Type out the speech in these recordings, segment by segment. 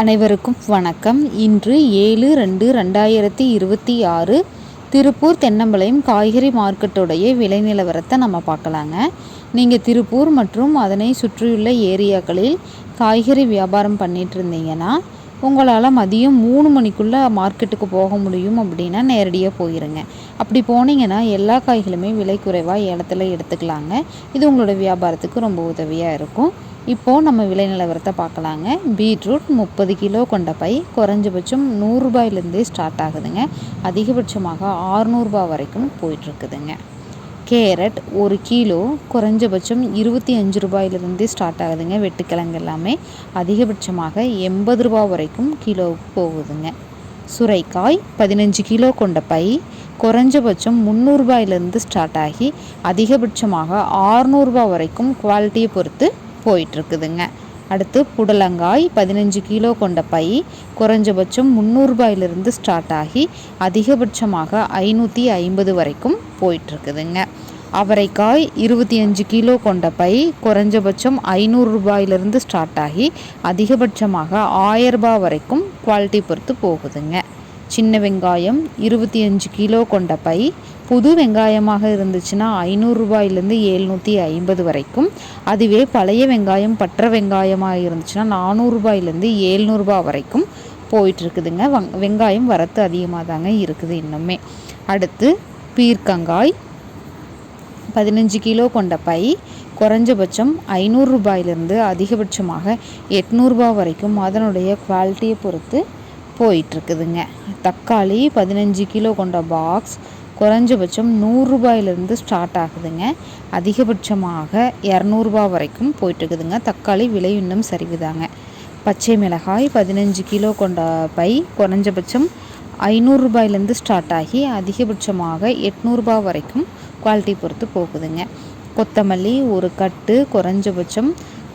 அனைவருக்கும் வணக்கம். இன்று ஏழு ரெண்டு ரெண்டாயிரத்தி இருபத்தி ஆறு திருப்பூர் தென்னம்பாளையம் காய்கறி மார்க்கெட்டுடைய விலை நிலவரத்தை நம்ம பார்க்கலாங்க. நீங்கள் திருப்பூர் மற்றும் அதனை சுற்றியுள்ள ஏரியாக்களில் காய்கறி வியாபாரம் பண்ணிட்டு இருந்தீங்கன்னா உங்களால் மதியம் மூணு மணிக்குள்ளே மார்க்கெட்டுக்கு போக முடியும் அப்படின்னா நேரடியாக போயிருங்க. அப்படி போனீங்கன்னா எல்லா காய்களுமே விலை குறைவாக ஏலத்தில் எடுத்துக்கலாங்க. இது உங்களோட வியாபாரத்துக்கு ரொம்ப உதவியாக இருக்கும். இப்போது நம்ம விலை நிலவரத்தை பார்க்கலாங்க. பீட்ரூட் முப்பது கிலோ கொண்ட பை குறைஞ்சபட்சம் நூறுரூபாயிலேருந்தே ஸ்டார்ட் ஆகுதுங்க. அதிகபட்சமாக ஆறுநூறுபா வரைக்கும் போயிட்டுருக்குதுங்க கேரட் ஒரு கிலோ குறைஞ்சபட்சம் இருபத்தி அஞ்சு ரூபாயிலிருந்தே ஸ்டார்ட் ஆகுதுங்க. வெட்டுக்கிழங்கு எல்லாமே அதிகபட்சமாக எண்பது ரூபா வரைக்கும் கிலோவுக்கு போகுதுங்க. சுரைக்காய் பதினஞ்சு கிலோ கொண்ட பை குறைஞ்சபட்சம் முந்நூறுபாயிலிருந்து ஸ்டார்ட் ஆகி அதிகபட்சமாக ஆறுநூறுபா வரைக்கும் குவாலிட்டியை பொறுத்து போயிட்டுருக்குதுங்க. அடுத்து புடலங்காய் பதினஞ்சு கிலோ கொண்ட பை குறைஞ்சபட்சம் முந்நூறுபாயிலிருந்து ஸ்டார்ட் ஆகி அதிகபட்சமாக ஐநூற்றி ஐம்பது வரைக்கும் போயிட்டுருக்குதுங்க. அவரைக்காய் இருபத்தி அஞ்சு கிலோ கொண்ட பை குறைஞ்சபட்சம் ஐநூறு ரூபாயிலிருந்து ஸ்டார்ட் ஆகி அதிகபட்சமாக ஆயரரூபா வரைக்கும் குவாலிட்டி பொறுத்து போகுதுங்க. சின்ன வெங்காயம் இருபத்தி அஞ்சு கிலோ கொண்ட பை புது வெங்காயமாக இருந்துச்சுன்னா ஐநூறுரூபாயிலேருந்து ஏழ்நூற்றி ஐம்பது வரைக்கும். அதுவே பழைய வெங்காயம் பற்ற வெங்காயமாக இருந்துச்சுன்னா நானூறுரூபாயிலேருந்து ஏழ்நூறுபா வரைக்கும் போயிட்டுருக்குதுங்க. வங் வெங்காயம் வரத்து அதிகமாக தாங்க இருக்குது இன்னுமே. அடுத்து பீர்க்கங்காய் பதினஞ்சு கிலோ கொண்ட பை குறைஞ்சபட்சம் ஐநூறுரூபாயிலிருந்து அதிகபட்சமாக எட்நூறுபா வரைக்கும் அதனுடைய குவாலிட்டியை பொறுத்து போயிட்டுருக்குதுங்க. தக்காளி பதினஞ்சு கிலோ கொண்ட பாக்ஸ் குறைஞ்சபட்சம் நூறுரூபாயிலிருந்து ஸ்டார்ட் ஆகுதுங்க. அதிகபட்சமாக இரநூறுபா வரைக்கும் போயிட்டுருக்குதுங்க. தக்காளி விலை இன்னும் சரிவுதாங்க. பச்சை மிளகாய் பதினஞ்சு கிலோ கொண்ட பை குறைஞ்சபட்சம் ஐநூறுரூபாயிலேருந்து ஸ்டார்ட் ஆகி அதிகபட்சமாக எட்நூறுபா வரைக்கும் குவாலிட்டி பொறுத்து போகுதுங்க. கொத்தமல்லி ஒரு கட்டு குறைஞ்சபட்சம்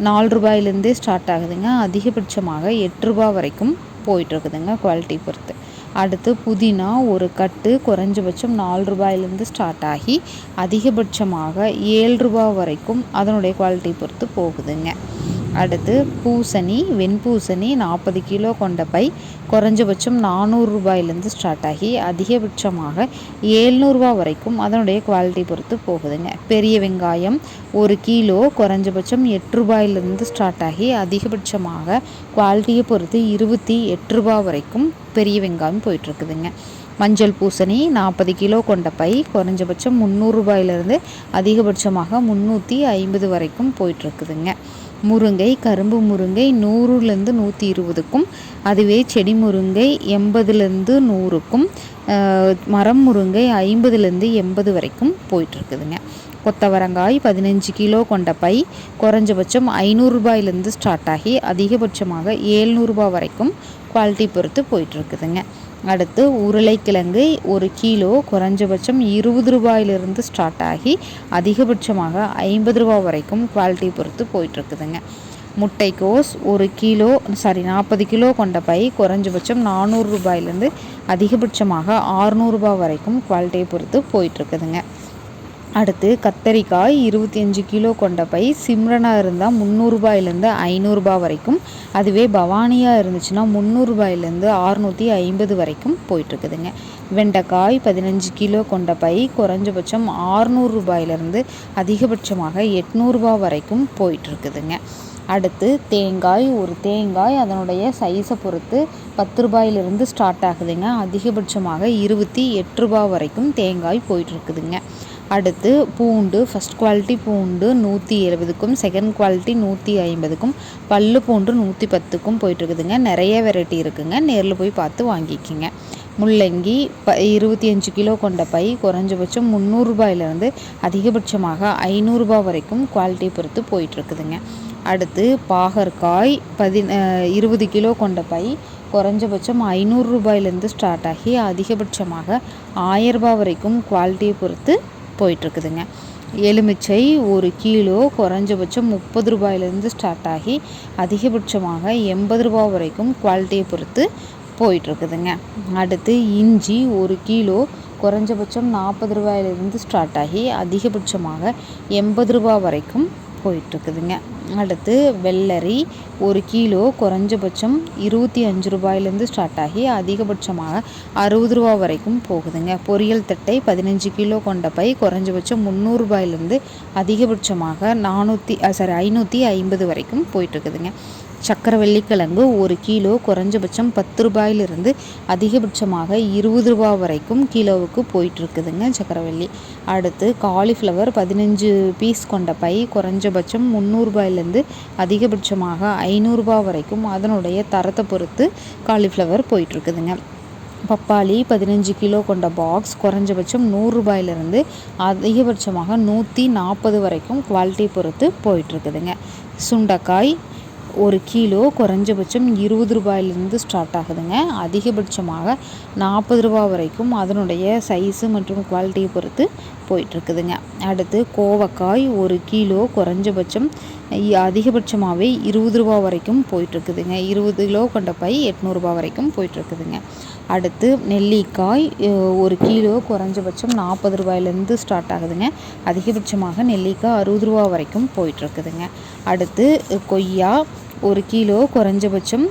நாலு ரூபாயிலேருந்தே ஸ்டார்ட் ஆகுதுங்க. அதிகபட்சமாக எட்டு ரூபா வரைக்கும் போயிட்டுருக்குதுங்க குவாலிட்டி பொறுத்து. அடுத்து புதினா ஒரு கட்டு குறைஞ்சபட்சம் நாலு ரூபாயிலேருந்து ஸ்டார்ட் ஆகி அதிகபட்சமாக ஏழு ரூபா வரைக்கும் அதனுடைய குவாலிட்டி பொறுத்து போகுதுங்க. அடுத்து பூசணி வெண்பூசணி நாற்பது கிலோ கொண்ட பை. குறைஞ்சபட்சம் நானூறு ரூபாயிலேருந்து ஸ்டார்ட் ஆகி அதிகபட்சமாக ஏழ்நூறுபா வரைக்கும் அதனுடைய குவாலிட்டி பொறுத்து போகுதுங்க. பெரிய வெங்காயம் ஒரு கிலோ குறைஞ்சபட்சம் எட்டு ரூபாயிலேருந்து ஸ்டார்ட் ஆகி அதிகபட்சமாக குவாலிட்டியை பொறுத்து இருபத்தி எட்டு ரூபா வரைக்கும் பெரிய வெங்காயம் போயிட்டுருக்குதுங்க. மஞ்சள் பூசணி நாற்பது கிலோ கொண்ட பை. குறைஞ்சபட்சம் முந்நூறுரூபாயிலிருந்து அதிகபட்சமாக முந்நூற்றி ஐம்பது வரைக்கும் போயிட்டுருக்குதுங்க. முருங்கை கரும்பு முருங்கை நூறுலேருந்து நூற்றி இருபதுக்கும் அதுவே செடி முருங்கை எண்பதுலேருந்து நூறுக்கும் மரம் முருங்கை ஐம்பதுலேருந்து எண்பது வரைக்கும் போயிட்டுருக்குதுங்க. கொத்தவரங்காய் பதினஞ்சு கிலோ கொண்ட பை குறைஞ்சபட்சம் ஐநூறுரூபாயிலேருந்து ஸ்டார்ட் ஆகி அதிகபட்சமாக ஏழ்நூறுபா வரைக்கும் குவாலிட்டி பொறுத்து போயிட்டுருக்குதுங்க. அடுத்து உருளைக்கிழங்கு ஒரு கிலோ குறைஞ்சபட்சம் இருபது ரூபாயிலிருந்து ஸ்டார்ட் ஆகி அதிகபட்சமாக ஐம்பது ரூபா வரைக்கும் குவாலிட்டி பொறுத்து போயிட்டுருக்குதுங்க. முட்டைக்கோஸ் ஒரு கிலோ சாரி நாற்பது கிலோ கொண்ட பை குறைஞ்சபட்சம் நானூறு ரூபாயிலேருந்து அதிகபட்சமாக ஆறுநூறுபா வரைக்கும் குவாலிட்டியை பொறுத்து போயிட்டுருக்குதுங்க. அடுத்து கத்தரிக்காய் இருபத்தி அஞ்சு கிலோ கொண்ட பை சிம்ரனாக இருந்தால் முந்நூறுபாயிலேருந்து ஐநூறுரூபா வரைக்கும். அதுவே பவானியாக இருந்துச்சுன்னா முந்நூறுபாயிலேருந்து அறுநூற்றி ஐம்பது வரைக்கும் போயிட்டுருக்குதுங்க. வெண்டைக்காய் பதினஞ்சு கிலோ கொண்ட பை குறைஞ்சபட்சம் ஆறுநூறு ரூபாயிலேருந்து அதிகபட்சமாக எட்நூறுபா வரைக்கும் போயிட்டுருக்குதுங்க. அடுத்து தேங்காய் ஒரு தேங்காய் அதனுடைய சைஸை பொறுத்து பத்து ரூபாயிலிருந்து ஸ்டார்ட் ஆகுதுங்க. அதிகபட்சமாக இருபத்தி எட்டு ரூபா வரைக்கும் தேங்காய் போயிட்டுருக்குதுங்க. அடுத்து பூண்டு ஃபஸ்ட் குவாலிட்டி பூண்டு நூற்றி எழுபதுக்கும் செகண்ட் குவாலிட்டி நூற்றி ஐம்பதுக்கும் பல்லு பூண்டு நூற்றி பத்துக்கும் போயிட்டுருக்குதுங்க. நிறைய வெரைட்டி இருக்குதுங்க நேரில் போய் பார்த்து வாங்கிக்கிங்க. முள்ளங்கி ப இருபத்தி அஞ்சு கிலோ கொண்ட பை குறைஞ்சபட்சம் முந்நூறுரூபாயிலேருந்து அதிகபட்சமாக ஐநூறுரூபா வரைக்கும் குவாலிட்டி பொறுத்து போயிட்டுருக்குதுங்க. அடுத்து பாகற்காய் பதி இருபது கிலோ கொண்ட பை குறைஞ்சபட்சம் ஐநூறு ரூபாயிலேருந்து ஸ்டார்ட் ஆகி அதிகபட்சமாக ஆயரரூபா வரைக்கும் குவாலிட்டியை பொறுத்து போயிட்டுருக்குதுங்க. எலுமிச்சை ஒரு கிலோ குறைஞ்சபட்சம் முப்பது ரூபாயிலேருந்து ஸ்டார்ட் ஆகி அதிகபட்சமாக எண்பது ரூபா வரைக்கும் குவாலிட்டியை பொறுத்து போயிட்டுருக்குதுங்க. அடுத்து இஞ்சி ஒரு கிலோ குறைஞ்சபட்சம் நாற்பது ரூபாயிலிருந்து ஸ்டார்ட் ஆகி அதிகபட்சமாக எண்பது ரூபா வரைக்கும் போயிட்டுருக்குதுங்க. அடுத்து வெள்ளரி ஒரு கிலோ குறைஞ்சபட்சம் இருபத்தி அஞ்சு ரூபாயிலேருந்து ஸ்டார்ட் ஆகி அதிகபட்சமாக அறுபது ரூபா வரைக்கும் போகுதுங்க. பொரியல் தட்டை பதினஞ்சு கிலோ கொண்ட பை குறைஞ்சபட்சம் முந்நூறுபாயிலேருந்து அதிகபட்சமாக நானூற்றி சாரி ஐநூற்றி ஐம்பது வரைக்கும் போயிட்டுருக்குதுங்க. சக்கரவள்ளி கிழங்கு ஒரு கிலோ குறைஞ்சபட்சம் பத்து ரூபாயிலிருந்து அதிகபட்சமாக இருபது ரூபா வரைக்கும் கிலோவுக்கு போயிட்டுருக்குதுங்க சக்கரவள்ளி. அடுத்து காலிஃப்ளவர் பதினஞ்சு பீஸ் கொண்ட பை குறைஞ்சபட்சம் முந்நூறுபாயிலேருந்து அதிகபட்சமாக ஐநூறுரூபா வரைக்கும் அதனுடைய தரத்தை பொறுத்து காலிஃப்ளவர் போயிட்டுருக்குதுங்க. பப்பாளி பதினஞ்சு கிலோ கொண்ட பாக்ஸ் குறைஞ்சபட்சம் நூறுரூபாயிலிருந்து அதிகபட்சமாக நூற்றி நாற்பது வரைக்கும் குவாலிட்டி பொறுத்து போயிட்டுருக்குதுங்க. சுண்டக்காய் ஒரு கிலோ குறைஞ்சபட்சம் இருபது ரூபாயிலிருந்து ஸ்டார்ட் ஆகுதுங்க. அதிகபட்சமாக நாற்பது ரூபா வரைக்கும் அதனுடைய சைஸு மற்றும் குவாலிட்டியை பொறுத்து போயிட்டுருக்குதுங்க. அடுத்து கோவக்காய் ஒரு கிலோ குறைஞ்சபட்சம் அதிகபட்சமாகவே இருபது ரூபா வரைக்கும் போயிட்டுருக்குதுங்க. இருபது கிலோ கொண்ட பை எட்நூறுபா வரைக்கும் போயிட்டுருக்குதுங்க. அடுத்து நெல்லிக்காய் ஒரு கிலோ குறைஞ்சபட்சம் நாற்பது ரூபாயிலேருந்து ஸ்டார்ட் ஆகுதுங்க. அதிகபட்சமாக நெல்லிக்காய் அறுபது ரூபா வரைக்கும் போயிட்டுருக்குதுங்க. அடுத்து கொய்யா ஒரு கிலோ குறைஞ்சபட்சம்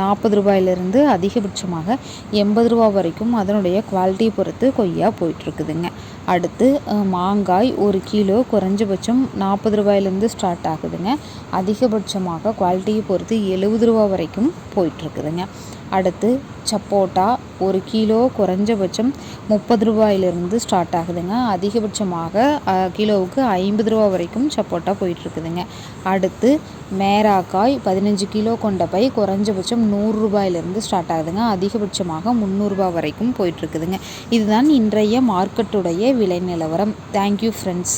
நாற்பது ரூபாயிலிருந்து அதிகபட்சமாக எண்பது ரூபா வரைக்கும் அதனுடைய குவாலிட்டியை பொறுத்து கொய்யா போயிட்டுருக்குதுங்க. அடுத்து மாங்காய் ஒரு கிலோ குறைஞ்சபட்சம் நாற்பது ரூபாயிலேருந்து ஸ்டார்ட் ஆகுதுங்க. அதிகபட்சமாக குவாலிட்டியை பொறுத்து எழுபது ரூபா வரைக்கும் போயிட்டுருக்குதுங்க. அடுத்து சப்போட்டா ஒரு கிலோ குறைஞ்சபட்சம் முப்பது ரூபாயிலிருந்து ஸ்டார்ட் ஆகுதுங்க. அதிகபட்சமாக கிலோவுக்கு ஐம்பது ரூபா வரைக்கும் சப்போட்டா போயிட்டுருக்குதுங்க. அடுத்து மேராக்காய் பதினஞ்சு கிலோ கொண்ட பை குறைஞ்சபட்சம் நூறுரூபாயிலிருந்து ஸ்டார்ட் ஆகுதுங்க. அதிகபட்சமாக முந்நூறுரூபா வரைக்கும் போயிட்டுருக்குதுங்க. இதுதான் இன்றைய மார்க்கெட்டுடைய விலை நிலவரம். Thank you friends